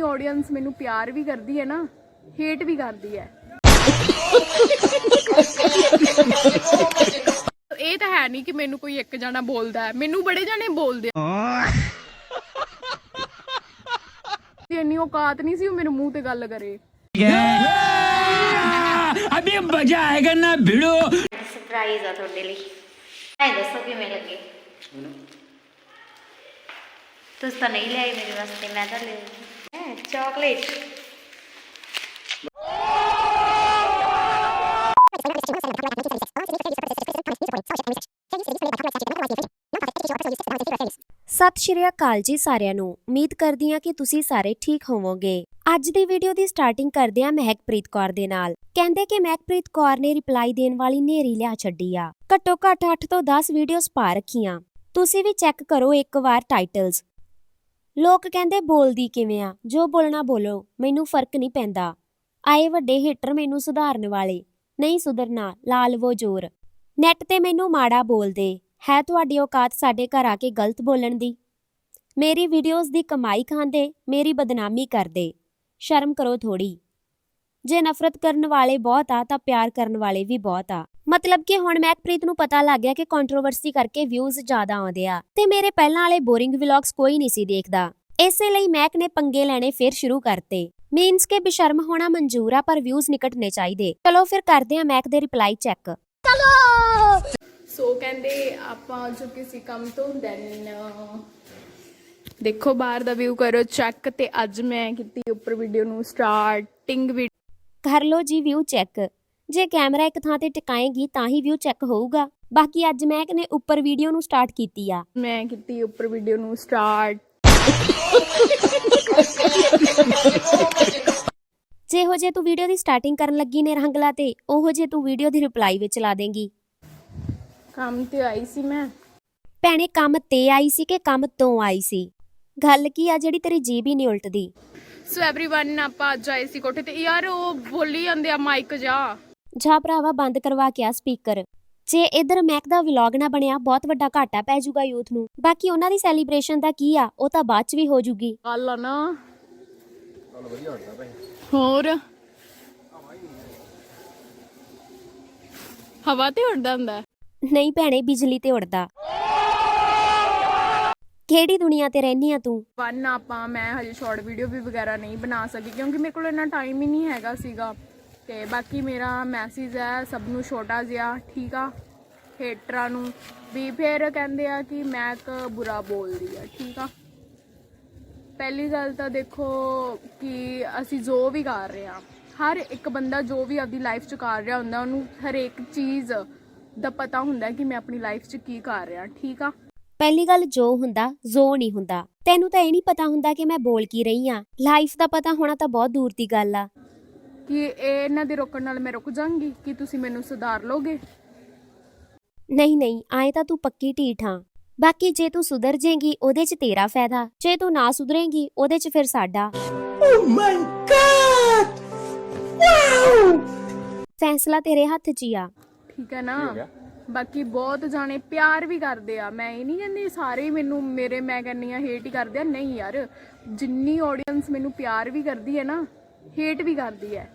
Audience ਮੈਨੂੰ ਪਿਆਰ ਵੀ ਕਰਦੀ ਹੈ ਨਾ ਹੇਟ ਵੀ ਕਰਦੀ ਹੈ। ਇਹ ਤਾਂ ਹੈ ਨਹੀਂ ਕਿ ਮੈਨੂੰ ਕੋਈ ਇੱਕ ਜਣਾ ਬੋਲਦਾ ਹੈ। ਮੈਨੂੰ ਬੜੇ ਜਣੇ ਬੋਲਦੇ ਆ। ਇੰਨੀ ਔਕਾਤ ਨਹੀਂ ਸੀ ਉਹ ਮੇਰੇ ਮੂੰਹ ਤੇ ਗੱਲ ਕਰੇ। ਅਬੇ ਮਜ਼ਾ ਆਏਗਾ ਨਾ ਭਿੜੋ। ਸਰਪ੍ਰਾਈਜ਼ ਆ ਤੁਹਾਡੇ ਲਈ। ਐ ਦੱਸੋ ਕਿਵੇਂ ਲੱਗੇ? ਤੁਸੀਂ ਤਾਂ ਨਹੀਂ ਲਿਆਏ ਮੇਰੇ ਵਾਸਤੇ ਮੈਂ ਤਾਂ ਲੈ ਹੈ ਚਾਕਲੇਟ ਸਤਿ ਸ਼੍ਰੀ ਅਕਾਲ ਜੀ ਸਾਰਿਆਂ ਨੂੰ। ਉਮੀਦ ਕਰਦੀ ਹਾਂ ਕਿ ਤੁਸੀਂ ਸਾਰੇ ਠੀਕ ਹੋਵੋਗੇ। ਅੱਜ ਦੀ ਵੀਡੀਓ ਦੀ ਸਟਾਰਟਿੰਗ ਕਰਦੇ ਹਾਂ ਮਹਿਕਪ੍ਰੀਤ ਕੌਰ ਦੇ ਨਾਲ। ਕਹਿੰਦੇ ਕਿ ਮਹਿਕਪ੍ਰੀਤ ਕੌਰ ਨੇ ਰਿਪਲਾਈ ਦੇਣ ਵਾਲੀ ਨੇਰੀ ਲਿਆ ਛੱਡੀ ਆ। ਘੱਟੋ ਘੱਟ 8 ਤੋਂ 10 ਵੀਡੀਓਜ਼ ਪਾ ਰੱਖੀਆਂ। ਤੁਸੀਂ ਵੀ ਚੈੱਕ ਕਰੋ ਇੱਕ ਵਾਰ ਟਾਈਟਲਸ ਲੋਕ ਕਹਿੰਦੇ ਬੋਲਦੀ ਕਿਵੇਂ ਆ? ਜੋ ਬੋਲਣਾ ਬੋਲੋ, ਮੈਨੂੰ ਫ਼ਰਕ ਨਹੀਂ ਪੈਂਦਾ। ਆਏ ਵੱਡੇ ਹੀਟਰ ਮੈਨੂੰ ਸੁਧਾਰਨ ਵਾਲੇ। ਨਹੀਂ ਸੁਧਰਨਾ ਲਾਲਵੋ ਜ਼ੋਰ। ਨੈਟ ਤੇ ਮੈਨੂੰ ਮਾੜਾ ਬੋਲਦੇ ਹੈ ਤੁਹਾਡੀ ਔਕਾਤ ਸਾਡੇ ਘਰ ਆ ਕੇ ਗਲਤ ਬੋਲਣ ਦੀ? ਮੇਰੀ ਵੀਡੀਓਜ਼ ਦੀ ਕਮਾਈ ਖਾਂਦੇ, ਮੇਰੀ ਬਦਨਾਮੀ ਕਰਦੇ। ਸ਼ਰਮ ਕਰੋ ਥੋੜੀ ਜੇ ਨਫ਼ਰਤ ਕਰਨ ਵਾਲੇ ਬਹੁਤ ਆ, ਤਾਂ ਪਿਆਰ ਕਰਨ ਵਾਲੇ ਵੀ ਬਹੁਤ ਆ। ਮਤਲਬ ਕਿ ਹੁਣ ਮੈਕਪ੍ਰੀਤ ਨੂੰ ਪਤਾ ਲੱਗ ਗਿਆ ਕਿ ਕੰਟਰੋਵਰਸੀ ਕਰਕੇ ਵਿਊਜ਼ ਜ਼ਿਆਦਾ ਆਉਂਦੇ ਆ। ਤੇ ਮੇਰੇ ਪਹਿਲਾਂ ਵਾਲੇ ਬੋਰਿੰਗ ਵਲੌਗਸ ਕੋਈ ਨਹੀਂ ਸੀ ਦੇਖਦਾ। ਇਸੇ ਲਈ ਮੈਕ ਨੇ ਪੰਗੇ ਲੈਣੇ ਫਿਰ ਸ਼ੁਰੂ ਕਰਤੇ। ਮੀਨਸ ਕਿ ਬੇਸ਼ਰਮ ਹੋਣਾ ਮਨਜ਼ੂਰ ਆ ਪਰ ਵਿਊਜ਼ ਨਿਕਟਨੇ ਚਾਹੀਦੇ। ਚਲੋ ਫਿਰ ਕਰਦੇ ਆ ਮੈਕ ਦੇ ਰਿਪਲਾਈ ਚੈੱਕ ਸੋ ਕਹਿੰਦੇ ਆਪਾਂ ਆ ਚੁੱਕੇ ਸੀ ਕੰਮ ਤੋਂ ਦੈਨ ਦੇਖੋ ਬਾਹਰ ਦਾ ਵਿਊ ਕਰੋ ਚੈੱਕ ਤੇ ਅੱਜ ਮੈਂ ਕੀਤੀ ਉੱਪਰ ਵੀਡੀਓ ਨੂੰ ਸਟਾਰਟਿੰਗ ਵੀ ਕਰ ਲੋ ਜੀ ਵਿਊ ਚੈੱਕ ਜੇ ਕੈਮਰਾ ਇੱਕ ਥਾਂ ਤੇ ਟਿਕਾਏਗੀ ਤਾਂ ਹੀ ਵਿਊ ਚੈੱਕ ਹੋਊਗਾ ਬਾਕੀ ਅੱਜ ਮੈਕ ਨੇ ਉੱਪਰ ਵੀਡੀਓ ਨੂੰ ਸਟਾਰਟ ਕੀਤੀ ਆ ਮੈਂ ਕੀਤੀ ਉੱਪਰ ਵੀਡੀਓ ਨੂੰ ਸਟਾਰਟ ਜਿਹੋ ਜੇ ਤੂੰ ਵੀਡੀਓ ਦੀ ਸਟਾਰਟਿੰਗ ਕਰਨ ਲੱਗੀ ਨੇ ਰੰਗਲਾ ਤੇ ਉਹੋ ਜੇ ਤੂੰ ਵੀਡੀਓ ਦੀ ਰਿਪਲਾਈ ਵਿੱਚ ਲਾ ਦੇਂਗੀ ਕੰਮ ਤੇ ਆਈ ਸੀ ਮੈਂ ਭੈਣੇ ਕੰਮ ਤੇ ਆਈ ਸੀ ਕਿ ਕੰਮ ਤੋਂ ਆਈ ਸੀ ਗੱਲ ਕੀ ਆ ਜਿਹੜੀ ਤੇਰੀ ਜੀਬ ਹੀ ਨਹੀਂ ਉਲਟਦੀ ਸੋ एवरीवन ਆਪਾਂ ਅੱਜ ਆਏ ਸੀ ਕੋਠੇ ਤੇ ਯਾਰ ਉਹ ਬੋਲੀ ਜਾਂਦੇ ਆ ਮਾਈਕ ਜਾ ਜਾ ਭਰਾਵਾ ਬੰਦ ਕਰਵਾ ਕੇ ਆ ਸਪੀਕਰ ਜੇ ਇਧਰ ਮੈਕ ਦਾ ਵਲੌਗ ਨਾ ਬਣਿਆ ਬਹੁਤ ਵੱਡਾ ਘਾਟਾ ਪੈ ਜਾਊਗਾ ਯੂਥ ਨੂੰ। ਬਾਕੀ ਉਹਨਾਂ ਦੀ ਸੈਲੀਬ੍ਰੇਸ਼ਨ ਦਾ ਕੀ ਆ ਉਹ ਤਾਂ ਬਾਅਦ ਚ ਵੀ ਹੋ ਜੂਗੀ ਗੱਲ ਆ ਨਾ। ਹੋਰ? ਹਵਾ ਤੇ ਉੱਡਦਾ ਹੁੰਦਾ? ਨਹੀਂ ਭੈਣੇ ਬਿਜਲੀ ਤੇ ਉੜਦਾ ਕਿਹੜੀ ਦੁਨੀਆ ਤੇ ਰਹਿਨੀ ਆ ਤੂੰ? ਵਨ ਆਪਾਂ ਮੈਂ ਹਜੇ ਸ਼ਾਰਟ ਵੀਡੀਓ ਵੀ ਵਗੈਰਾ ਨਹੀਂ ਬਣਾ ਸਕੀ ਕਿਉਂਕਿ ਮੇਰੇ ਕੋਲ ਇੰਨਾ ਟਾਈਮ ਹੀ ਨਹੀਂ ਹੈਗਾ ਸੀਗਾ। ਤੇ ਬਾਕੀ ਮੇਰਾ ਮੈਸੇਜ ਹੈ, ਸਭ ਨੂੰ ਛੋਟਾ ਜਿਹਾ, ਠੀਕ ਆ? ਹੇਟਰਾਂ ਨੂੰ। ਵੀ ਫਿਰ ਕਹਿੰਦੇ ਆ ਕਿ ਮੈਂ ਇੱਕ ਬੁਰਾ ਬੋਲਦੀ ਆ, ਠੀਕ ਆ? ਪਹਿਲੀ ਗੱਲ ਤਾਂ ਦੇਖੋ ਕਿ ਅਸੀਂ ਜੋ ਵੀ ਕਰ ਰਹੇ ਆ, ਹਰ ਇੱਕ ਬੰਦਾ ਜੋ ਵੀ ਆਪਦੀ ਲਾਈਫ 'ਚ ਕਰ ਰਿਹਾ ਹੁੰਦਾ, ਉਹਨੂੰ ਹਰੇਕ ਚੀਜ਼ ਦਾ ਪਤਾ ਹੁੰਦਾ ਕਿ ਮੈਂ ਆਪਣੀ ਲਾਈਫ 'ਚ ਕੀ ਕਰ ਰਿਹਾ, ਠੀਕ ਆ? ਪਹਿਲੀ ਗੱਲ ਜੋ ਹੁੰਦਾ, ਜ਼ੋ ਨਹੀਂ ਹੁੰਦਾ। ਤੈਨੂੰ ਤਾਂ ਇਹ ਨਹੀਂ ਪਤਾ ਹੁੰਦਾ ਕਿ ਮੈਂ ਬੋਲ ਕੀ ਰਹੀ ਆ। ਲਾਈਫ ਦਾ ਪਤਾ ਹੋਣਾ ਤਾਂ ਬਹੁਤ ਦੂਰ ਦੀ ਗੱਲ ਆ। ਕਿ ਇਹ ਇਹਨਾਂ ਦੇ ਰੋਕਣ ਨਾਲ ਮੈਂ ਰੁਕ ਜਾਵਾਂਗੀ ਕਿ ਤੁਸੀਂ ਮੈਨੂੰ ਸੁਧਾਰ ਲੋਗੇ ਨਹੀਂ ਨਹੀਂ ਆਏ ਤਾਂ ਤੂੰ ਪੱਕੀ ਢੀਠ ਹਾਂ। ਬਾਕੀ ਜੇ ਤੂੰ ਸੁਧਰ ਜਾਏਗੀ ਉਹਦੇ 'ਚ ਤੇਰਾ ਫਾਇਦਾ। ਜੇ ਤੂੰ ਨਾ ਸੁਧਰੇਂਗੀ ਉਹਦੇ 'ਚ ਫਿਰ ਸਾਡਾ। ਫੈਸਲਾ ਤੇਰੇ ਹੱਥ 'ਚ ਹੀ ਆ। ਠੀਕ ਹੈ ਨਾ? ਬਾਕੀ ਬਹੁਤ ਜਾਣੇ ਪਿਆਰ ਵੀ ਕਰਦੇ ਆ। ਮੈਂ ਇਹ ਨਹੀਂ ਕਹਿੰਦੀ ਸਾਰੇ ਹੀ ਮੈਨੂੰ ਮੇਰੇ ਮੈਂ ਕਹਿੰਨੀ ਆ ਹੇਟ ਹੀ ਕਰਦੇ ਆ। ਨਹੀਂ ਯਾਰ ਜਿੰਨੀ ਆਡੀਅנס ਮੈਨੂੰ ਪਿਆਰ ਵੀ ਕਰਦੀ ਹੈ ਨਾ ਹੇਟ ਵੀ ਕਰਦੀ ਹੈ।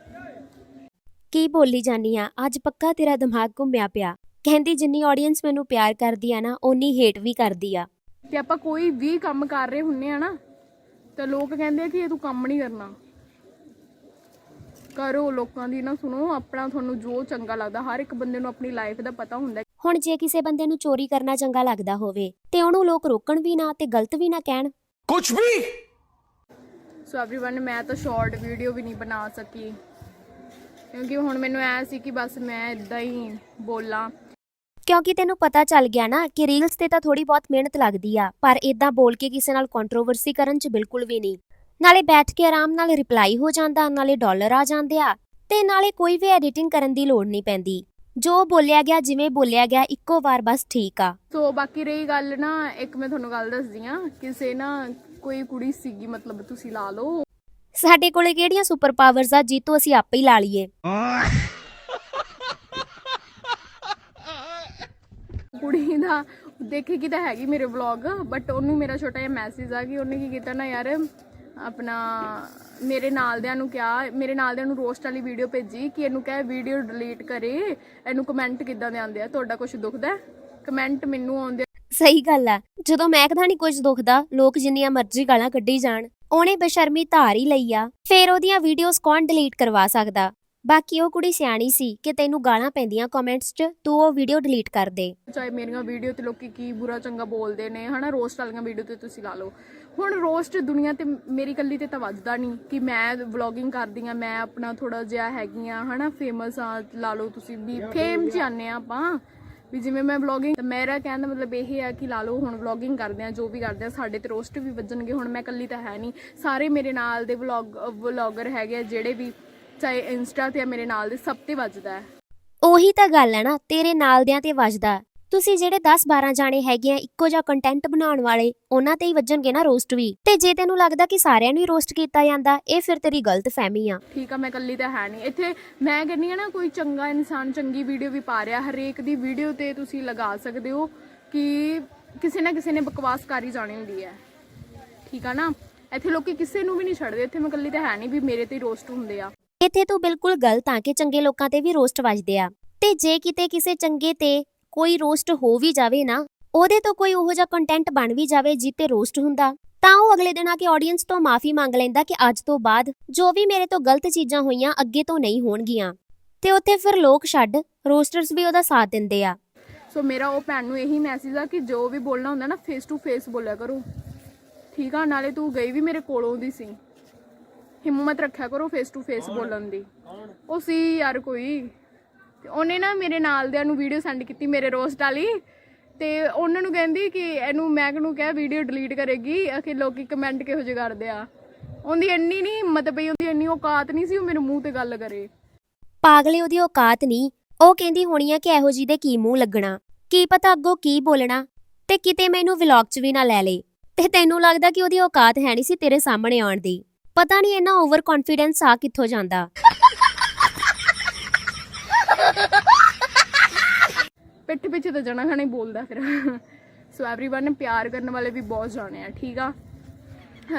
ਕੀ ਬੋਲੀ ਜਾਨੀ ਆ ਅੱਜ ਪੱਕਾ ਤੇਰਾ ਦਿਮਾਗ ਘੁੰਮਿਆ ਪਿਆ। ਕਹਿੰਦੀ ਜਿੰਨੀ ਆਡੀਅנס ਮੈਨੂੰ ਪਿਆਰ ਕਰਦੀ ਆ ਨਾ ਓਨੀ ਹੇਟ ਵੀ ਕਰਦੀ ਆ। ਤੇ ਆਪਾਂ ਕੋਈ ਵੀ ਕੰਮ ਕਰ ਰਹੇ ਹੁੰਨੇ ਆ ਨਾ ਤਾਂ ਲੋਕ ਕਹਿੰਦੇ ਕਿ ਇਹ ਤੂੰ ਕੰਮ ਨਹੀਂ ਕਰਨਾ। ਕਰੋ ਲੋਕਾਂ ਦੀ ਨਾ ਸੁਣੋ ਆਪਣਾ ਤੁਹਾਨੂੰ ਜੋ ਚੰਗਾ ਲੱਗਦਾ ਹਰ ਇੱਕ ਬੰਦੇ ਨੂੰ ਆਪਣੀ ਲਾਈਫ ਦਾ ਪਤਾ ਹੁੰਦਾ ਹੁਣ ਜੇ ਕਿਸੇ ਬੰਦੇ ਨੂੰ ਚੋਰੀ ਕਰਨਾ ਚੰਗਾ ਲੱਗਦਾ ਹੋਵੇ ਤੇ ਉਹਨੂੰ ਲੋਕ ਰੋਕਣ ਵੀ ਨਾ ਤੇ ਗਲਤ ਵੀ ਨਾ ਕਹਿਣ। ਕੁਝ ਵੀ? ਸੋ एवरीवन ਮੈਂ ਤਾਂ ਸ਼ਾਰਟ ਵੀਡੀਓ ਵੀ ਨਹੀਂ ਬਣਾ ਸਕੀ। ਕਿਉਂਕਿ ਹੁਣ ਮੈਨੂੰ ਐ ਸੀ ਕਿ ਬਸ ਮੈਂ ਇਦਾਂ ਹੀ ਬੋਲਾਂ। ਕਿਉਂਕਿ ਤੈਨੂੰ ਪਤਾ ਚੱਲ ਗਿਆ ਨਾ ਕਿ ਰੀਲਸ ਤੇ ਤਾਂ ਥੋੜੀ ਬਹੁਤ ਮਿਹਨਤ ਲੱਗਦੀ ਆ ਪਰ ਇਦਾਂ ਬੋਲ ਕੇ ਕਿਸੇ ਨਾਲ ਕੰਟਰੋਵਰਸੀ ਕਰਨ 'ਚ ਬਿਲਕੁਲ ਵੀ ਨਹੀਂ। ਨਾਲੇ ਬੈਠ ਕੇ ਆਰਾਮ ਨਾਲ ਰਿਪਲਾਈ ਹੋ ਜਾਂਦਾ ਨਾਲੇ ਡਾਲਰ ਆ ਜਾਂਦੇ ਆ ਤੇ ਨਾਲੇ ਕੋਈ ਵੀ ਐਡੀਟਿੰਗ ਕਰਨ ਦੀ ਲੋੜ ਨਹੀਂ ਪੈਂਦੀ। ਜੋ ਬੋਲਿਆ ਗਿਆ ਜਿਵੇਂ ਬੋਲਿਆ ਗਿਆ ਇੱਕੋ ਵਾਰ ਬਸ ਠੀਕ ਆ। ਸੋ ਬਾਕੀ ਰਹੀ ਗੱਲ ਨਾ ਇੱਕ ਮੈਂ ਤੁਹਾਨੂੰ ਗੱਲ ਦੱਸਦੀ ਆ ਕਿਸੇ ਨਾ ਕੋਈ ਕੁੜੀ ਸੀਗੀ ਮਤਲਬ ਤੁਸੀਂ ਲਾ ਲਓ। ਸਾਡੇ ਕੋਲੇ ਕਿਹੜੀਆਂ ਸੁਪਰ ਪਾਵਰਸ ਆ? ਜੀਤੋ ਅਸੀਂ ਆਪੇ ਹੀ ਲਾ ਲਈਏ। ਕੁੜੀ ਦਾ ਦੇਖੇਗੀ ਤਾਂ ਹੈਗੀ ਮੇਰੇ ਵਲੌਗ ਬਟ ਉਹਨੂੰ ਮੇਰਾ ਛੋਟਾ ਜਿਹਾ ਮੈਸੇਜ ਆ ਕਿ ਉਹਨੇ ਕੀ ਕੀਤਾ ਨਾ ਯਾਰ ਆਪਣਾ ਮੇਰੇ ਨਾਲਦਿਆਂ ਨੂੰ ਕਿਹਾ ਮੇਰੇ ਨਾਲਦਿਆਂ ਨੂੰ ਰੋਸਟ ਵਾਲੀ ਵੀਡੀਓ ਭੇਜੀ ਕਿ ਇਹਨੂੰ ਕਹੇ ਵੀਡੀਓ ਡਿਲੀਟ ਕਰੇ ਇਹਨੂੰ ਕਮੈਂਟ ਕਿੱਦਾਂ ਦੇ ਆਉਂਦੇ ਆ? ਤੁਹਾਡਾ ਕੁਝ ਦੁਖਦਾ ਕਮੈਂਟ ਮੈਨੂੰ ਆਉਂਦੇ ਸਹੀ ਗੱਲ ਆ। ਜਦੋਂ ਮਹਿਕ ਦਾ ਨਹੀਂ ਕੁਝ ਦੁਖਦਾ ਲੋਕ ਜਿੰਨੀਆਂ ਮਰਜ਼ੀ ਗਾਲਾਂ ਕੱਢੀ ਜਾਣ। ਉਹਨੇ ਬੇਸ਼ਰਮੀ ਧਾਰ ਹੀ ਲਈ ਆ। ਫੇਰ ਉਹਦੀਆਂ ਵੀਡੀਓਜ਼ ਕੌਣ ਡਿਲੀਟ ਕਰਵਾ ਸਕਦਾ? ਬਾਕੀ ਉਹ ਕੁੜੀ ਸਿਆਣੀ ਸੀ ਕਿ ਤੈਨੂੰ ਗਾਲਾਂ ਪੈਂਦੀਆਂ ਕਮੈਂਟਸ 'ਚ, ਤੂੰ ਉਹ ਵੀਡੀਓ ਡਿਲੀਟ ਕਰ ਦੇ। ਚਾਹੇ ਮੇਰੀਆਂ ਵੀਡੀਓ ਤੇ ਲੋਕੀ ਕੀ ਬੁਰਾ ਚੰਗਾ ਬੋਲਦੇ ਨੇ, ਹਨਾ ਰੋਸਟ ਵਾਲੀਆਂ ਵੀਡੀਓ ਤੇ ਤੁਸੀਂ ਲਾ ਲਓ। ਹੁਣ ਰੋਸਟ ਦੁਨੀਆ ਤੇ ਮੇਰੀ ਕੱਲੀ ਤੇ ਤਾਂ ਵੱਜਦਾ ਨਹੀਂ ਕਿ ਮੈਂ ਵਲੌਗਿੰਗ ਕਰਦੀ ਆ ਮੈਂ ਆਪਣਾ ਥੋੜਾ ਜਿਹਾ ਹੈਗੀ ਆ ਹਨਾ ਫੇਮਸ ਆ ਲਾ ਲਓ ਤੁਸੀਂ ਵੀ ਫੇਮ ਚ ਆਨੇ ਆ ਆਪਾਂ। ਵੀ ਜਿਵੇਂ ਮੈਂ ਵਲੌਗਿੰਗ ਮੇਰਾ ਕਹਿਣ ਦਾ ਮਤਲਬ ਇਹ ਹੈ ਕਿ ਲਾ ਲਓ ਹੁਣ ਵਲੌਗਿੰਗ ਕਰਦੇ ਆ ਜੋ ਵੀ ਕਰਦੇ ਆ ਸਾਡੇ ਤੇ ਰੋਸਟ ਵੀ ਵੱਜਣਗੇ। ਹੁਣ ਮੈਂ ਕੱਲੀ ਤਾਂ ਹੈ ਨਹੀਂ। ਸਾਰੇ ਮੇਰੇ ਨਾਲ ਦੇ ਵਲੌਗ ਵਲੌਗਰ ਹੈਗੇ ਆ, ਜਿਹੜੇ ਵੀ ਚਾਹੇ ਇੰਸਟਾ ਤੇ ਆ, ਮੇਰੇ ਨਾਲ ਦੇ ਸਭ ਤੇ ਵੱਜਦਾ ਹੈ। ਉਹੀ ਤਾਂ ਗੱਲ ਹੈ ਨਾ, ਤੇਰੇ ਨਾਲ ਦਿਆਂ ਤੇ ਵੱਜਦਾ। ਤੁਸੀਂ ਜਿਹੜੇ 10-12 ਜਾਣੇ ਹੈਗੇ ਆ ਇੱਕੋ ਜਿਹਾ ਕੰਟੈਂਟ ਬਣਾਉਣ ਵਾਲੇ ਉਹਨਾਂ ਤੇ ਹੀ ਵੱਜਣਗੇ ਨਾ ਰੋਸਟ ਵੀ। ਤੇ ਜੇ ਤੈਨੂੰ ਲੱਗਦਾ ਕਿ ਸਾਰਿਆਂ ਨੂੰ ਹੀ ਰੋਸਟ ਕੀਤਾ ਜਾਂਦਾ ਇਹ ਫਿਰ ਤੇਰੀ ਗਲਤ ਫਹਿਮੀ ਆ। ਠੀਕ ਆ ਮੈਂ ਇਕੱਲੀ ਤਾਂ ਹੈ ਨਹੀਂ। ਇੱਥੇ ਮੈਂ ਕਹਿੰਨੀ ਆ ਨਾ ਕੋਈ ਚੰਗਾ ਇਨਸਾਨ ਚੰਗੀ ਵੀਡੀਓ ਵੀ ਪਾ ਰਿਹਾ ਹਰੇਕ ਦੀ ਵੀਡੀਓ ਤੇ ਤੁਸੀਂ ਲਗਾ ਸਕਦੇ ਹੋ ਕਿ ਕਿਸੇ ਨਾ ਕਿਸੇ ਨੇ ਬਕਵਾਸ ਕਰੀ ਜਾਣੀ ਹੁੰਦੀ ਹੈ। ਠੀਕ ਆ ਨਾ? ਇੱਥੇ ਲੋਕੀ ਕਿਸੇ ਨੂੰ ਵੀ ਨਹੀਂ ਛੱਡਦੇ। ਇੱਥੇ ਮੈਂ ਇਕੱਲੀ ਤਾਂ ਹੈ ਨਹੀਂ ਵੀ ਮੇਰੇ ਤੇ ਰੋਸਟ ਹੁੰਦੇ ਆ। ਇੱਥੇ ਤੂੰ ਬਿਲਕੁਲ ਗਲਤ ਆ ਕਿ ਚੰਗੇ ਲੋਕਾਂ ਤੇ ਵੀ ਰੋਸਟ ਵੱਜਦੇ ਆ। ਤੇ ਜੇ ਕਿਤੇ ਕਿਸੇ ਚੰਗੇ ਤੇ ਕੋਈ ਰੋਸਟ ਹੋ ਵੀ ਜਾਵੇ ਨਾ, ਉਹਦੇ ਤੋਂ ਕੋਈ ਉਹੋ ਜਿਹਾ ਕੰਟੈਂਟ ਬਣ ਵੀ ਜਾਵੇ ਜਿੱਤੇ ਰੋਸਟ ਹੁੰਦਾ, ਤਾਂ ਉਹ ਅਗਲੇ ਦਿਨ ਆ ਕੇ ਆਡੀਅנס ਤੋਂ ਮਾਫੀ ਮੰਗ ਲੈਂਦਾ ਕਿ ਅੱਜ ਤੋਂ ਬਾਅਦ ਜੋ ਵੀ ਮੇਰੇ ਤੋਂ ਗਲਤ ਚੀਜ਼ਾਂ ਹੋਈਆਂ ਅੱਗੇ ਤੋਂ ਨਹੀਂ ਹੋਣਗੀਆਂ। ਤੇ ਉੱਥੇ ਫਿਰ ਲੋਕ ਛੱਡ ਰੋਸਟਰਸ ਵੀ ਉਹਦਾ ਸਾਥ ਦਿੰਦੇ ਆ। ਸੋ ਮੇਰਾ ਉਹ ਭੈਣ ਨੂੰ ਇਹੀ ਮੈਸੇਜ ਆ ਕਿ ਜੋ ਵੀ ਬੋਲਣਾ ਹੁੰਦਾ ਨਾ ਫੇਸ ਟੂ ਫੇਸ ਬੋਲਿਆ ਕਰੋ। ਠੀਕ ਆ, ਨਾਲੇ ਤੂੰ ਗਈ ਵੀ ਮੇਰੇ ਕੋਲੋਂ ਦੀ ਸੀ। ਹਿੰਮਤ ਰੱਖਿਆ ਕਰੋ ਫੇਸ ਟੂ ਫੇਸ ਬੋਲਣ ਦੀ। ਉਹ ਸੀ ਯਾਰ ਕੋਈ। ਤੇ ਉਹਨੇ ਨਾ ਮੇਰੇ ਨਾਲਦਿਆਂ ਨੂੰ ਵੀਡੀਓ ਸੈਂਡ ਕੀਤੀ ਮੇਰੇ ਰੋਸਟ ਵਾਲੀ। ਤੇ ਉਹਨਾਂ ਨੂੰ ਕਹਿੰਦੀ ਕਿ ਇਹਨੂੰ ਮੈਗ ਨੂੰ ਕਹਿ ਵੀਡੀਓ ਡਿਲੀਟ ਕਰੇਗੀ ਕਿ ਲੋਕੀ ਕਮੈਂਟ ਕਿਹੋ ਜਿਹੇ ਕਰਦੇ ਆ। ਉਹਦੀ ਇੰਨੀ ਨਹੀਂ ਹਿੰਮਤ ਪਈ, ਉਹਦੀ ਇੰਨੀ ਔਕਾਤ ਨਹੀਂ ਸੀ, ਉਹ ਮੇਰੇ ਮੂੰਹ ਤੇ ਗੱਲ ਕਰੇ। ਪਾਗਲੇ ਉਹਦੀ ਔਕਾਤ ਨਹੀਂ ਉਹ ਕਹਿੰਦੀ ਹੋਣੀ ਆ ਕਿ ਇਹੋ ਜੀ ਦੇ ਕੀ ਮੂੰਹ ਲੱਗਣਾ, ਕੀ ਪਤਾ ਅੱਗੋਂ ਕੀ ਬੋਲਣਾ, ਤੇ ਕਿਤੇ ਮੈਨੂੰ ਵਲੌਗ 'ਚ ਵੀ ਨਾ ਲੈ ਲੇ। ਤੇ ਤੈਨੂੰ ਲੱਗਦਾ ਕਿ ਉਹਦੀ ਔਕਾਤ ਹੈ ਨਹੀਂ ਸੀ ਤੇਰੇ ਸਾਹਮਣੇ ਆਉਣ ਦੀ। ਪਤਾ ਨਹੀਂ ਇਹਨਾਂ ਓਵਰ ਕੌਨਫੀਡੈਂਸ ਆ ਕਿੱਥੋਂ ਜਾਂਦਾ। ਪਿੱਠ ਪਿੱਛੇ ਤਾਂ ਜਣਾ ਖਾਣਾ ਹੀ ਬੋਲਦਾ ਫਿਰ ਸੋ एवरीवन ਪਿਆਰ ਕਰਨ ਵਾਲੇ ਵੀ ਬਹੁਤ ਜਾਣੇ ਆ ਠੀਕ ਆ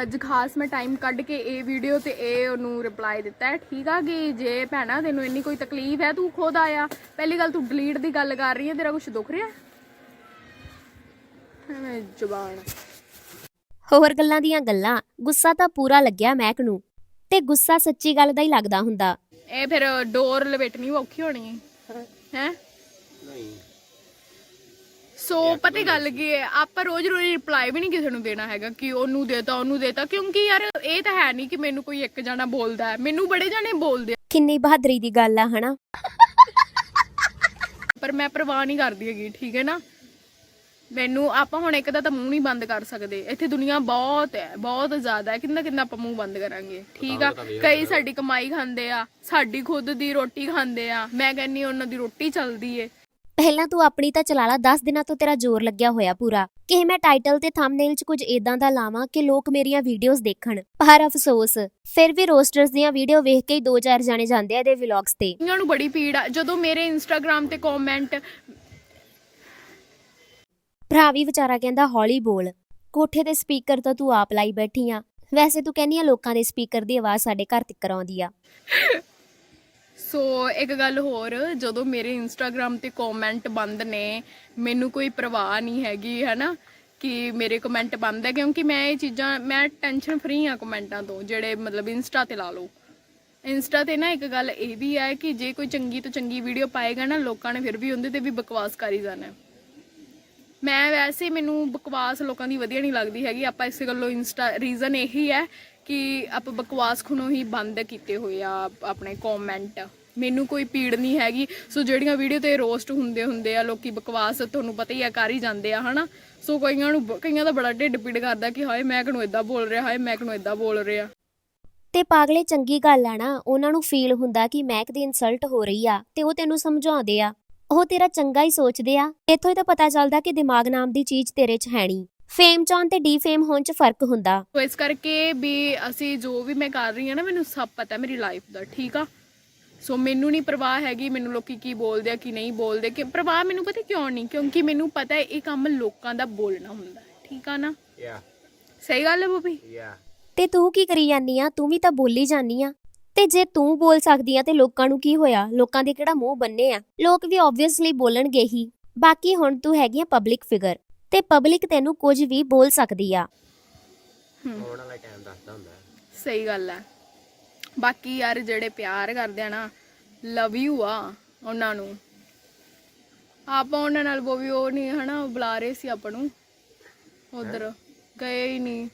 ਅੱਜ ਖਾਸ ਮੈਂ ਟਾਈਮ ਕੱਢ ਕੇ ਇਹ ਵੀਡੀਓ ਤੇ ਇਹ ਉਹਨੂੰ ਰਿਪਲਾਈ ਦਿੱਤਾ ਹੈ ਠੀਕ ਆ ਕਿ ਜੇ ਭੈਣਾ ਤੈਨੂੰ ਇੰਨੀ ਕੋਈ ਤਕਲੀਫ ਹੈ ਤੂੰ ਖੁਦ ਆਇਆ ਪਹਿਲੀ ਗੱਲ ਤੂੰ ਡਿਲੀਟ ਦੀ ਗੱਲ ਕਰ ਰਹੀ ਹੈ ਤੇਰਾ ਕੁਝ ਦੁਖ ਰਿਹਾ ਐਵੇਂ ਜ਼ੁਬਾਨ ਹੋਰ ਗੱਲਾਂ ਦੀਆਂ ਗੱਲਾਂ ਗੁੱਸਾ ਤਾਂ ਪੂਰਾ ਲੱਗਿਆ ਮਹਿਕ ਨੂੰ ਤੇ ਗੁੱਸਾ ਸੱਚੀ ਗੱਲ ਦਾ ਹੀ ਲੱਗਦਾ ਹੁੰਦਾ ਇਹ ਫਿਰ ਡੋਰ ਲਪੇਟਣੀ ਔਖੀ ਹੋਣੀ ਹੈ ਹੈ ਸੋ ਪਤਾ ਗੱਲ ਕੀ ਹੈ? ਆਪਾਂ ਰੋਜ਼ ਰੋਜ਼ ਰਿਪਲਾਈ ਵੀ ਨਹੀਂ ਕਿਸੇ ਨੂੰ ਦੇਣਾ ਹੈਗਾ ਕਿ ਉਹਨੂੰ ਦੇਤਾ ਉਹਨੂੰ ਦੇਤਾ ਕਿਉਂਕਿ ਯਾਰ ਇਹ ਤਾਂ ਹੈ ਨਹੀਂ ਕਿ ਮੈਨੂੰ ਕੋਈ ਇੱਕ ਜਣਾ ਬੋਲਦਾ ਹੈ। ਮੈਨੂੰ ਬੜੇ ਜਣੇ ਬੋਲਦੇ ਆ। ਕਿੰਨੀ ਬਹਾਦਰੀ ਦੀ ਗੱਲ ਆ ਹਨਾ? ਪਰ ਮੈਂ ਪਰਵਾਹ ਨਹੀਂ ਕਰਦੀ ਹੈਗੀ ਠੀਕ ਹੈ ਨਾ? ਮੈਨੂੰ ਆਪਾਂ ਹੁਣ ਇੱਕ ਦਾ ਤਾਂ ਮੂੰਹ ਨਹੀਂ ਬੰਦ ਕਰ ਸਕਦੇ। ਇੱਥੇ ਦੁਨੀਆ ਬਹੁਤ ਹੈ ਬਹੁਤ ਜ਼ਿਆਦਾ ਹੈ। ਕਿੰਨਾ ਕਿੰਨਾ ਆਪਾਂ ਮੂੰਹ ਬੰਦ ਕਰਾਂਗੇ ਠੀਕ ਆ? ਕਈ ਸਾਡੀ ਕਮਾਈ ਖਾਂਦੇ ਆ ਸਾਡੀ ਖੁਦ ਦੀ ਰੋਟੀ ਖਾਂਦੇ ਆ। ਮੈਂ ਕਹਿੰਨੀ ਉਹਨਾਂ ਦੀ ਰੋਟੀ ਚੱਲਦੀ ਏ। ਪਹਿਲਾਂ ਤੂੰ ਆਪਣੀ ਤਾਂ ਚਲਾ ਲਾ 10 ਦਿਨਾਂ ਤੋਂ ਤੇਰਾ ਜ਼ੋਰ ਲੱਗਿਆ ਹੋਇਆ ਪੂਰਾ। ਕਿ ਮੈਂ ਟਾਈਟਲ ਤੇ ਥੰਬਨੇਲ 'ਚ ਕੁਝ ਇਦਾਂ ਦਾ ਲਾਵਾਂ ਕਿ ਲੋਕ ਮੇਰੀਆਂ ਵੀਡੀਓਜ਼ ਦੇਖਣ। ਪਰ ਅਫਸੋਸ ਫਿਰ ਵੀ ਰੋਸਟਰਸ ਦੀਆਂ ਵੀਡੀਓ ਵੇਖ ਕੇ ਹੀ 2000 ਜਾਣੇ ਜਾਂਦੇ ਆ ਇਹਦੇ ਵਲੌਗਸ ਤੇ। ਇਹਨਾਂ ਨੂੰ ਬੜੀ ਪੀੜ ਆ। ਜਦੋਂ ਮੇਰੇ ਇੰਸਟਾਗ੍ਰam ਤੇ ਕਮੈਂਟ ਭਰਾ ਵੀ ਵਿਚਾਰਾ ਕਹਿੰਦਾ ਹੌਲੀ ਬੋਲ। ਕੋਠੇ ਤੇ ਸਪੀਕਰ ਤਾਂ ਤੂੰ ਆਪ ਲਾਈ ਬੈਠੀ ਆ। ਵੈਸੇ ਤੂੰ ਕਹਿੰਦੀ ਆ ਲੋਕਾਂ ਦੇ ਸਪੀਕਰ ਦੀ ਆਵਾਜ਼ ਸਾਡੇ ਘਰ ਤੱਕ ਆਉਂਦੀ ਆ। ਸੋ ਇੱਕ ਗੱਲ ਹੋਰ, ਜਦੋਂ ਮੇਰੇ ਇੰਸਟਾਗ੍ਰam ਤੇ ਕਮੈਂਟ ਬੰਦ ਨੇ, ਮੈਨੂੰ ਕੋਈ ਪਰਵਾਹ ਨਹੀਂ ਹੈਗੀ, ਹੈਨਾ? ਕਿ ਮੇਰੇ ਕਮੈਂਟ ਬੰਦ ਹੈ, ਕਿਉਂਕਿ ਮੈਂ ਇਹ ਚੀਜ਼ਾਂ, ਮੈਂ ਟੈਨਸ਼ਨ ਫਰੀ ਹਾਂ ਕਮੈਂਟਾਂ ਤੋਂ, ਜਿਹੜੇ ਮਤਲਬ ਇੰਸਟਾ ਤੇ ਲਾ ਲਓ। ਇੰਸਟਾ ਤੇ ਨਾ ਇੱਕ ਗੱਲ ਇਹ ਵੀ ਹੈ ਕਿ ਜੇ ਕੋਈ ਚੰਗੀ ਤੋਂ ਚੰਗੀ ਵੀਡੀਓ ਪਾਏਗਾ ਨਾ, ਲੋਕਾਂ ਨੇ ਫਿਰ ਵੀ ਉਹਦੇ ਤੇ ਵੀ ਬਕਵਾਸ ਕਰੀ ਜਾਣਾ ਮੈਂ ਵੈਸੇ ਮੈਨੂੰ ਬਕਵਾਸ ਲੋਕਾਂ ਦੀ ਵਧੀਆ ਨਹੀਂ ਲੱਗਦੀ ਹੈਗੀ, ਆਪਾਂ ਇਸੇ ਗੱਲੋਂ ਇੰਸਟਾ ਰੀਜ਼ਨ ਇਹੀ ਹੈ ਕਿ ਆਪਾਂ ਬਕਵਾਸ ਖੁਣੋਂ ਹੀ ਬੰਦ ਕੀਤੇ ਹੋਏ ਆ, ਆਪਣੇ ਕਮੈਂਟ ਮੈਨੂੰ ਕੋਈ ਪੀੜ ਨਹੀਂ ਹੈਗੀ। ਸੋ ਜਿਹੜੀਆਂ ਵੀਡੀਓ ਤੇ ਰੋਸਟ ਹੁੰਦੇ ਹੁੰਦੇ ਆ ਲੋਕੀ ਬਕਵਾਸ ਤੁਹਾਨੂੰ ਪਤਾ ਹੀ ਆ ਕਰ ਹੀ ਜਾਂਦੇ ਆ ਹਨਾ? ਸੋ ਕਈਆਂ ਨੂੰ ਬ- ਕਈਆਂ ਦਾ ਬੜਾ ਢਿੱਡ ਪੀੜ ਕਰਦਾ ਕਿ ਹਾਏ ਮੈਂ ਕਿਹਨੂੰ ਇਦਾਂ ਬੋਲ ਰਿਹਾ ਹਾਏ ਮੈਂ ਕਿਹਨੂੰ ਇਦਾਂ ਬੋਲ ਰਿਹਾ। ਤੇ ਪਾਗਲੇ ਚੰਗੀ ਗੱਲ ਆ ਨਾ ਉਹਨਾਂ ਨੂੰ ਫੀਲ ਹੁੰਦਾ ਕਿ ਮੈਕ ਦੀ ਇਨਸਲਟ ਹੋ ਰਹੀ ਆ ਤੇ ਉਹ ਤੈਨੂੰ ਸਮਝਾਉਂਦੇ ਆ। ਉਹ ਤੇਰਾ ਚੰਗਾ ਹੀ ਸੋਚਦੇ ਆ। ਇੱਥੋਂ ਹੀ ਤਾਂ ਪਤਾ ਚੱਲਦਾ ਕਿ ਦਿਮਾਗ ਨਾਮ ਦੀ ਚੀਜ਼ ਤੇਰੇ 'ਚ ਹੈ ਨਹੀਂ ਫੇਮ ਚਾਉਣ ਤੇ ਡੀਫੇਮ ਹੋਣ 'ਚ ਫ਼ਰਕ ਹੁੰਦਾ। ਸੋ ਇਸ ਕਰਕੇ ਵੀ ਅਸੀਂ ਜੋ ਵੀ ਮੈਂ ਕਰ ਰਹੀ ਹਾਂ ਨਾ ਮੈਨੂੰ ਸਭ ਪਤਾ ਮੇਰੀ ਲਾਈਫ ਦਾ ਠੀਕ ਆ? ਸੋ ਮੈਨੂੰ ਨਹੀਂ ਪਰਵਾਹ ਹੈਗੀ ਮੈਨੂੰ ਲੋਕੀ ਕੀ ਬੋਲਦੇ ਆ ਕੀ ਨਹੀਂ ਬੋਲਦੇ ਕਿ ਪਰਵਾਹ ਮੈਨੂੰ ਪਤਾ ਕਿਉਂ ਨਹੀਂ? ਕਿਉਂਕਿ ਮੈਨੂੰ ਪਤਾ ਹੈ ਇਹ ਕੰਮ ਲੋਕਾਂ ਦਾ ਬੋਲਣਾ ਹੁੰਦਾ ਹੈ ਠੀਕ ਆ ਨਾ? Yeah, ਸਹੀ ਗੱਲ ਹੈ ਬੋਬੀ? Yeah. ਤੇ ਤੂੰ ਕੀ ਕਰੀ ਜਾਨੀ ਆ? ਤੂੰ ਵੀ ਤਾਂ ਬੋਲੀ ਜਾਨੀ ਆ। ਤੇ ਜੇ ਤੂੰ ਬੋਲ ਸਕਦੀ ਆ ਤੇ ਲੋਕਾਂ ਨੂੰ ਕੀ ਹੋਇਆ? ਲੋਕਾਂ ਦੇ ਕਿਹੜਾ ਮੂੰਹ ਬੰਨੇ ਆ? ਲੋਕ ਵੀ ਆਬਵੀਅਸਲੀ ਬੋਲਣਗੇ ਹੀ। ਬਾਕੀ ਹੁਣ ਤੂੰ ਹੈਗੀ ਆ ਪਬਲਿਕ ਫਿਗਰ ਤੇ ਪਬਲਿਕ ਤੈਨੂੰ ਕੁਝ ਵੀ ਬੋਲ ਸਕਦੀ ਆ। ਆਉਣ ਵਾਲਾ ਟਾਈਮ ਦੱਸਦਾ ਹੁੰਦਾ। ਸਹੀ ਗੱਲ ਹੈ ਬਾਕੀ ਯਾਰ ਜਿਹੜੇ ਪਿਆਰ ਕਰਦੇ ਆ ਨਾ ਲਵ ਯੂ ਆ ਉਹਨਾਂ ਨੂੰ ਆਪਾਂ ਉਹਨਾਂ ਨਾਲ ਉਹ ਵੀ ਉਹ ਨਹੀਂ ਹਨਾ ਬੁਲਾ ਰਹੇ ਸੀ ਆਪਾਂ ਨੂੰ ਉਧਰ ਗਏ ਹੀ ਨਹੀਂ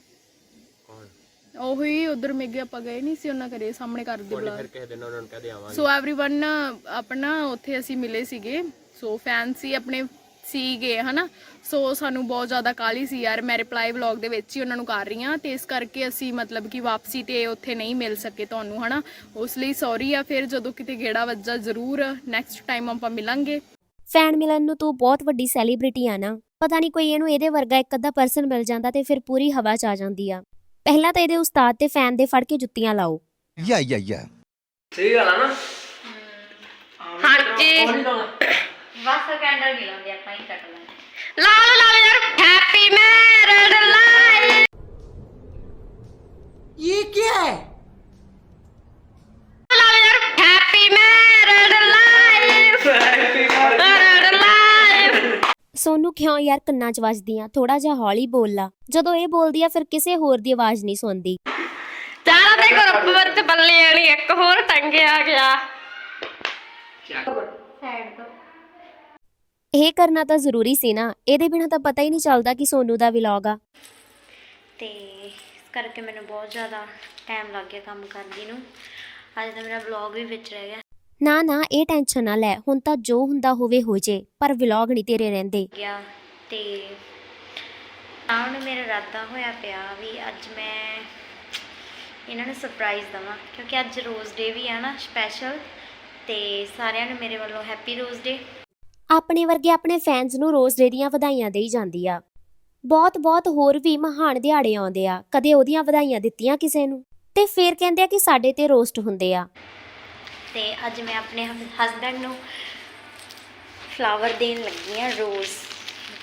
ਕੌਣ ਉਹੀ ਉਧਰ ਮੇਗੇ ਆਪਾਂ ਗਏ ਨਹੀਂ ਸੀ ਉਹਨਾਂ ਘਰੇ ਸਾਹਮਣੇ ਘਰ ਦੇ ਬੁਲਾ ਫਿਰ ਕਿਸੇ ਦਿਨ ਉਹਨਾਂ ਨੂੰ ਕਹਦੇ ਆਵਾਂਗੇ ਸੋ एवरीवन ਆਪਣਾ ਉੱਥੇ ਅਸੀਂ ਮਿਲੇ ਸੀਗੇ ਸੋ ਫੈਨ ਸੀ ਆਪਣੇ ਸੀਗੇ ਹਨਾ? ਸੋ ਸਾਨੂੰ ਬਹੁਤ ਜ਼ਿਆਦਾ ਕਾਲੀ ਸੀ ਯਾਰ ਮੈਂ ਰਿਪਲਾਈ ਵਲੌਗ ਦੇ ਵਿੱਚ ਹੀ ਉਹਨਾਂ ਨੂੰ ਕਰ ਰਹੀ ਹਾਂ ਤੇ ਇਸ ਕਰਕੇ ਅਸੀਂ ਮਤਲਬ ਕਿ ਵਾਪਸੀ ਤੇ ਉੱਥੇ ਨਹੀਂ ਮਿਲ ਸਕੇ ਤੁਹਾਨੂੰ ਹਨਾ? ਉਸ ਲਈ ਸੌਰੀ ਆ ਫਿਰ ਜਦੋਂ ਕਿਤੇ ਗੇੜਾ ਵੱਜਾ ਜ਼ਰੂਰ ਨੈਕਸਟ ਟਾਈਮ ਆਪਾਂ ਮਿਲਾਂਗੇ। ਫੈਨ ਮਿਲਣ ਨੂੰ ਤੂੰ ਬਹੁਤ ਵੱਡੀ ਸੈਲੀਬ੍ਰਿਟੀ ਆ ਨਾ। ਪਤਾ ਨਹੀਂ ਕੋਈ ਇਹਨੂੰ ਇਹਦੇ ਵਰਗਾ ਇੱਕ ਅੱਧਾ ਪਰਸਨ ਮਿਲ ਜਾਂਦਾ ਤੇ ਫਿਰ ਪੂਰੀ ਹਵਾ ਚ ਆ ਜਾਂਦੀ ਆ। ਪਹਿਲਾਂ ਤਾਂ ਇਹਦੇ ਉਸਤਾਦ ਤੇ ਫੈਨ ਦੇ ਫੜ ਕੇ ਜੁੱਤੀਆਂ ਲਾਓ। Yeah, yeah, yeah. ਸਹੀ ਗੱਲ ਆ ਨਾ। ਹਾਂਜੀ। ਬਸ ਕੈਂਡਲ ਨਹੀਂ ਲਾਉਂਦੇ ਆਪਾਂ ਹੀ ਕੱਟ ਲਾਂਗੇ ਲਾ ਲਓ ਲਾ ਲਓ ਯਾਰ ਹੈਪੀ ਮੈਰਿਡ ਲਾਈਫ ये क्या है ਲਾ ਲਓ ਯਾਰ happy married life married life ਸੋਨੂੰ ਕਿਉਂ ਯਾਰ ਕੰਨਾਂ 'ਚ ਵੱਜਦੀਆਂ ਥੋੜਾ ਜਿਹਾ ਹੌਲੀ ਬੋਲ ਲਾ ਜਦੋਂ ਇਹ ਬੋਲਦੀ ਆ ਫਿਰ ਕਿਸੇ ਹੋਰ ਦੀ ਆਵਾਜ਼ ਨਹੀਂ ਸੁਣਦੀ ਚਾਰਾਂ ਦੇ ਗਰੁੱਪ ਵਿੱਚ ਬੱਲੇ ਵਾਲੀ ਇੱਕ ਹੋਰ ਟੰਗਿਆ ਗਿਆ ਸਾਈਡ ਤੋਂ ਇਹ ਕਰਨਾ ਤਾਂ ਜ਼ਰੂਰੀ ਸੀ ਨਾ। ਇਹਦੇ ਬਿਨਾ ਤਾਂ ਪਤਾ ਹੀ ਨਹੀਂ ਚੱਲਦਾ ਕਿ ਸੋਨੂੰ ਦਾ ਵਲੌਗ ਆ। ਤੇ ਇਸ ਕਰਕੇ ਮੈਨੂੰ ਬਹੁਤ ਜ਼ਿਆਦਾ ਟਾਈਮ ਲੱਗ ਗਿਆ ਕੰਮ ਕਰਦੀ ਨੂੰ। ਅੱਜ ਤਾਂ ਮੇਰਾ ਵਲੌਗ ਵੀ ਵਿੱਚ ਰਹਿ ਗਿਆ। ਨਾ ਨਾ ਇਹ ਟੈਨਸ਼ਨ ਨਾ ਲੈ। ਹੁਣ ਤਾਂ ਜੋ ਹੁੰਦਾ ਹੋਵੇ ਹੋ ਜੇ ਪਰ ਵਲੌਗ ਨਹੀਂ ਤੇਰੇ ਰਹਿੰਦੇ। ਗਿਆ ਤੇ ਤਾਂ ਹੁਣ ਮੇਰਾ ਇਰਾਦਾ ਹੋਇਆ ਪਿਆ ਵੀ ਅੱਜ ਮੈਂ ਇਹਨਾਂ ਨੂੰ ਸਰਪ੍ਰਾਈਜ਼ ਦਵਾਂ। ਕਿਉਂਕਿ ਅੱਜ ਰੋਜ਼ ਡੇ ਵੀ ਆ ਨਾ ਸਪੈਸ਼ਲ ਤੇ ਸਾਰਿਆਂ ਨੂੰ ਮੇਰੇ ਵੱਲੋਂ ਹੈਪੀ ਰੋਜ਼ ਡੇ ਆਪਣੇ ਵਰਗੇ ਆਪਣੇ ਫੈਨਸ ਨੂੰ ਰੋਜ਼ ਦੀਆਂ ਵਧਾਈਆਂ ਦੇਈ ਜਾਂਦੀ ਆ। ਬਹੁਤ ਬਹੁਤ ਹੋਰ ਵੀ ਮਹਾਨ ਦਿਹਾੜੇ ਆਉਂਦੇ ਆ। ਕਦੇ ਉਹਦੀਆਂ ਵਧਾਈਆਂ ਦਿੱਤੀਆਂ ਕਿਸੇ ਨੂੰ? ਤੇ ਫੇਰ ਕਹਿੰਦੇ ਆ ਕਿ ਸਾਡੇ ਤੇ ਰੋਸਟ ਹੁੰਦੇ ਆ। ਤੇ ਅੱਜ ਮੈਂ ਆਪਣੇ ਹਸਬੰਡ ਨੂੰ ਫਲਾਵਰ ਦੇਣ ਲੱਗੀ ਆ ਰੋਜ਼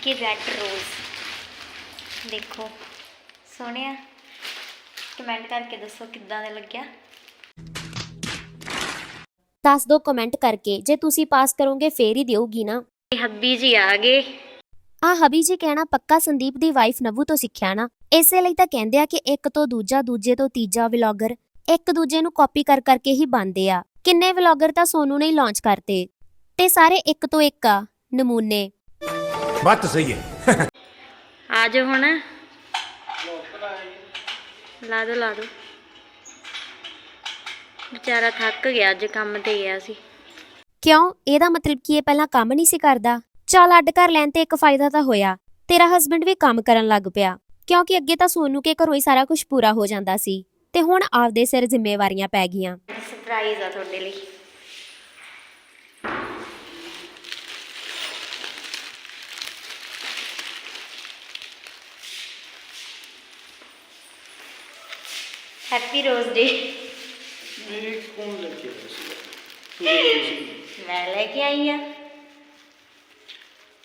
ਕਿ ਰੈੱਡ ਰੋਜ਼ ਦੇਖੋ ਸੋਹਣਿਆ ਕਮੈਂਟ ਕਰਕੇ ਦੱਸੋ ਕਿੱਦਾਂ ਦਾ ਲੱਗਿਆ? ਦੱਸ ਦਿਓ ਕਮੈਂਟ ਕਰਕੇ। ਜੇ ਤੁਸੀਂ ਪਾਸ ਕਰੋਗੇ ਫੇਰ ਹੀ ਦਿਓਗੀ ਨਾ। ਹੱਬੀ ਜੀ ਆ ਗਏ। ਆ ਹਬੀ ਜੀ ਕਹਿਣਾ ਪੱਕਾ ਸੰਦੀਪ ਦੀ ਵਾਈਫ ਨਵੂ ਤੋਂ ਸਿੱਖਿਆ ਨਾ। ਇਸੇ ਲਈ ਤਾਂ ਕਹਿੰਦੇ ਆ ਕਿ ਇੱਕ ਤੋਂ ਦੂਜਾ ਦੂਜੇ ਤੋਂ ਤੀਜਾ ਵਲੌਗਰ ਇੱਕ ਦੂਜੇ ਨੂੰ ਕਾਪੀ ਕਰ ਕਰਕੇ ਹੀ ਬਣਦੇ ਆ। ਕਿੰਨੇ ਵਲੌਗਰ ਤਾਂ ਸੋਨੂ ਨੇ ਹੀ ਲਾਂਚ ਕਰਤੇ। ਤੇ ਸਾਰੇ ਇੱਕ ਤੋਂ ਇੱਕ ਆ ਨਮੂਨੇ। ਬਾਤ ਸਹੀ ਹੈ। ਆ ਹੁਣ। ਲਾ ਦੋ ਲਾ ਦੋ। ਵਿਚਾਰਾ ਥੱਕ ਗਿਆ ਅੱਜ ਕੰਮ ਤੇ ਗਿਆ ਸੀ। ਕਿਉਂ? ਇਹਦਾ ਮਤਲਬ ਕੀ ਇਹ ਪਹਿਲਾਂ ਕੰਮ ਨਹੀਂ ਸੀ ਕਰਦਾ। ਚੱਲ ਅੱਡ ਕਰ ਲੈਣ ਤੇ ਇੱਕ ਫਾਇਦਾ ਤਾਂ ਹੋਇਆ। ਤੇਰਾ ਹਸਬੰਡ ਵੀ ਕੰਮ ਕਰਨ ਲੱਗ ਪਿਆ। ਕਿਉਂਕਿ ਅੱਗੇ ਤਾਂ ਸੋਨੂ ਕੇ ਘਰੋਂ ਹੀ ਸਾਰਾ ਕੁਝ ਪੂਰਾ ਹੋ ਜਾਂਦਾ ਸੀ। ਤੇ ਹੁਣ ਆਪਦੇ ਸਿਰ ਜ਼ਿੰਮੇਵਾਰੀਆਂ ਪੈ ਗਈਆਂ। ਸਰਪ੍ਰਾਈਜ਼ ਆ ਤੁਹਾਡੇ ਲਈ। ਹੈਪੀ ਰੋਜ਼ ਡੇ मेरी कौन लड़की है ਮੈਂ ਲੈ ਕੇ ਆਈ ਆ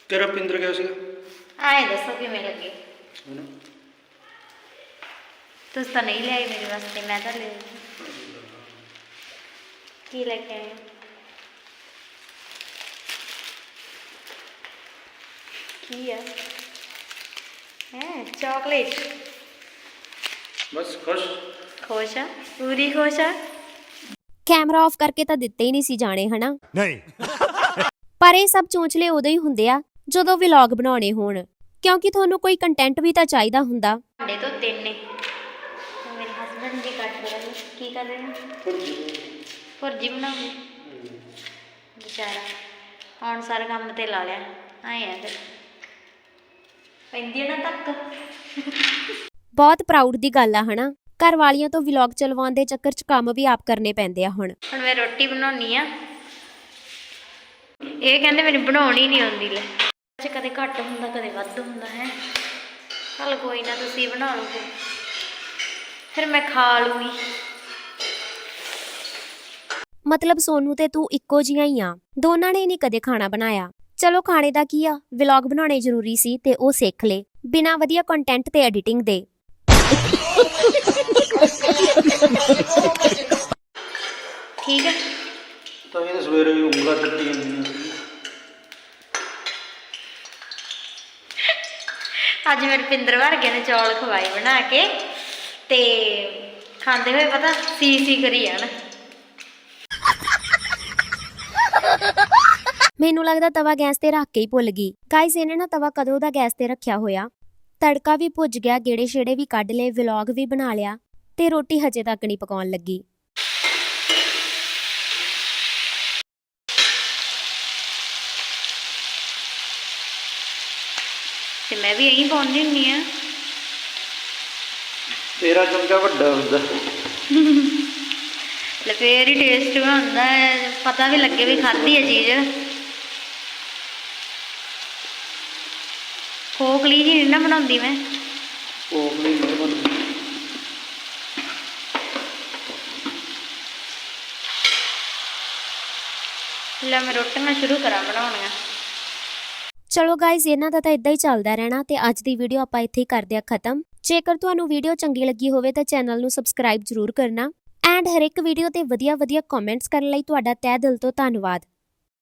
तेरा पिंदर क्या सीगा ਆਏ ਦੱਸੋ ਕਿਵੇਂ ਲੱਗੇ ਤੁਸੀਂ ਤਾਂ ਨਹੀਂ ਲਿਆਏ ਮੇਰੇ ਵਾਸਤੇ ਮੈਂ ਤਾਂ ਲੈ ਆਈ ਕੀ ਲੈ ਕੇ ਆਏ ਹੋ? ਕੀ ਹੈ ਹੈ ਚਾਕਲੇਟ बस खुश ਖੁਸ਼ ਆ ਪੂਰੀ ਖੁਸ਼ ਆ ਕੈਮਰਾ ਆਫ ਕਰਕੇ ਤਾਂ ਦਿੱਤੇ ਹੀ ਨਹੀਂ ਸੀ ਜਾਣੇ ਹਨਾ? नहीं ਪਰ ਇਹ ਸਭ ਚੋਂਚਲੇ ਉਦੋਂ ਹੀ ਹੁੰਦੇ ਆ ਜਦੋਂ ਵਲੌਗ ਬਣਾਉਣੇ ਹੋਣ। ਕਿਉਂਕਿ ਤੁਹਾਨੂੰ ਕੋਈ ਕੰਟੈਂਟ ਵੀ ਤਾਂ ਚਾਹੀਦਾ ਹੁੰਦਾ। ਭਾਂਡੇ ਤੋਂ ਤਿੰਨ ਨੇ। ਮੇਰੇ ਹਸਬੰਡ ਜੀ ਕੱਟ ਰਹੇ ਨੇ ਕੀ ਕਰ ਰਹੇ ਨੇ? ਭੁਰਜੀ। ਬਣਾਉਂਦੇ। ਵਿਚਾਰਾ ਹੁਣ ਸਾਰਾ ਕੰਮ ਤੇ ਲਾ ਲਿਆ। ਆਏ ਆ ਫਿਰ। ਪੈਂਦੀ ਆ ਨਾ ਤੱਕ। ਬਹੁਤ ਪ੍ਰਾਊਡ ਦੀ ਗੱਲ ਆ ਹਨਾ? ਘਰ ਵਾਲੀਆਂ ਤੋਂ ਵਲੌਗ ਚਲਵਾਉਣ ਦੇ ਚੱਕਰ 'ਚ ਕੰਮ ਵੀ ਆਪ ਕਰਨੇ ਪੈਂਦੇ ਆ ਹੁਣ। ਹੁਣ ਮੈਂ ਰੋਟੀ ਬਣਾਉਣੀ ਆ। ਇਹ ਕਹਿੰਦੇ ਮੈਨੂੰ ਬਣਾਉਣੀ ਨਹੀਂ ਆਉਂਦੀ ਲੈ। ਚ ਕਦੇ ਘੱਟ ਹੁੰਦਾ ਕਦੇ ਵੱਧ ਹੁੰਦਾ ਹੈ। ਚੱਲ ਕੋਈ ਨਾ ਤੁਸੀਂ ਬਣਾ ਲਓ ਫਿਰ। ਫਿਰ ਮੈਂ ਖਾ ਲੂੰਗੀ। ਮਤਲਬ ਸੋਨੂ ਤੇ ਤੂੰ ਇੱਕੋ ਜੀਆਂ ਹੀ ਆ। ਦੋਨਾਂ ਨੇ ਨਹੀਂ ਕਦੇ ਖਾਣਾ ਬਣਾਇਆ। ਚਲੋ ਖਾਣੇ ਦਾ ਕੀ ਆ? ਵਲੌਗ ਬਣਾਉਣੇ ਜ਼ਰੂਰੀ ਸੀ ਤੇ ਉਹ ਸਿੱਖ ਲੇ। ਬਿਨਾ ਵਧੀਆ ਕੰਟੈਂਟ ਤੇ ਐਡੀਟਿੰਗ ਦੇ। ਠੀਕ ਹੈ। ਤਾਂ ਇਹ ਸਵੇਰੇ ਵੀ ਉਂਗਲਾਂ ਚੱਟੀ ਜਾਂਦੀਆਂ ਸੀ। ਅੱਜ ਮੇਰੇ ਪਿੰਦਰ ਵਰਗੇ ਨੇ ਚੌਲ ਖਵਾਏ ਬਣਾ ਕੇ ਤੇ ਖਾਂਦੇ ਹੋਏ ਪਤਾ ਸੀ ਸੀ ਕਰੀ ਜਾਣ। ਮੈਨੂੰ ਲੱਗਦਾ ਤਵਾ ਗੈਸ ਤੇ ਰੱਖ ਕੇ ਹੀ ਭੁੱਲ ਗਈ। ਗਾਇਸ ਇਹਨੇ ਨਾ ਤਵਾ ਕਦੋਂ ਦਾ ਗੈਸ ਤੇ ਰੱਖਿਆ ਹੋਇਆ? ਤੜਕਾ ਵੀ ਭੁੱਜ ਗਿਆ ਗੇੜੇ ਛੇੜੇ ਵੀ ਕੱਢ ਲਏ ਵਲੌਗ ਵੀ ਬਣਾ ਲਿਆ। ਤੇ ਰੋਟੀ ਹਜੇ ਤੱਕ ਨਹੀਂ ਪਕਾਉਣ ਲੱਗੀ। ਤੇ ਮੈਂ ਵੀ ਇਹੀ ਪਾਉਂਦੀ ਹੁੰਦੀ ਆ ਤੇਰਾ ਚਮਚਾ ਵੱਡਾ ਹੁੰਦਾ। ਲੈ ਫੇਰ ਹੀ ਟੇਸਟ ਹੁੰਦਾ ਹੈ ਪਤਾ ਵੀ ਲੱਗੇ ਵੀ ਖਾਧੀ ਹੈ ਚੀਜ਼। ਖੋਖਲੀ ਜੀ ਨਾ ਬਣਾਉਂਦੀ ਮੈਂ। ਉਹ ਨਹੀਂ ਬਣਦੀ ਲੈ ਮੈਂ ਰੋਟੀਆਂ ਸ਼ੁਰੂ ਕਰਾਂ ਬਣਾਉਣੀਆਂ। ਚਲੋ ਗਾਇਜ਼ ਇਹਨਾਂ ਦਾ ਤਾਂ ਇਦਾਂ ਹੀ ਚੱਲਦਾ ਰਹਿਣਾ ਤੇ ਅੱਜ ਦੀ ਵੀਡੀਓ ਆਪਾਂ ਇੱਥੇ ਹੀ ਕਰਦੇ ਆ ਖਤਮ। ਜੇਕਰ ਤੁਹਾਨੂੰ ਵੀਡੀਓ ਚੰਗੀ ਲੱਗੀ ਹੋਵੇ ਤਾਂ ਚੈਨਲ ਨੂੰ ਸਬਸਕ੍ਰਾਈਬ ਜ਼ਰੂਰ ਕਰਨਾ। ਐਂਡ ਹਰ ਇੱਕ ਵੀਡੀਓ ਤੇ ਵਧੀਆ ਵਧੀਆ ਕਮੈਂਟਸ ਕਰਨ ਲਈ ਤੁਹਾਡਾ ਤਹਿ ਦਿਲ ਤੋਂ ਧੰਨਵਾਦ।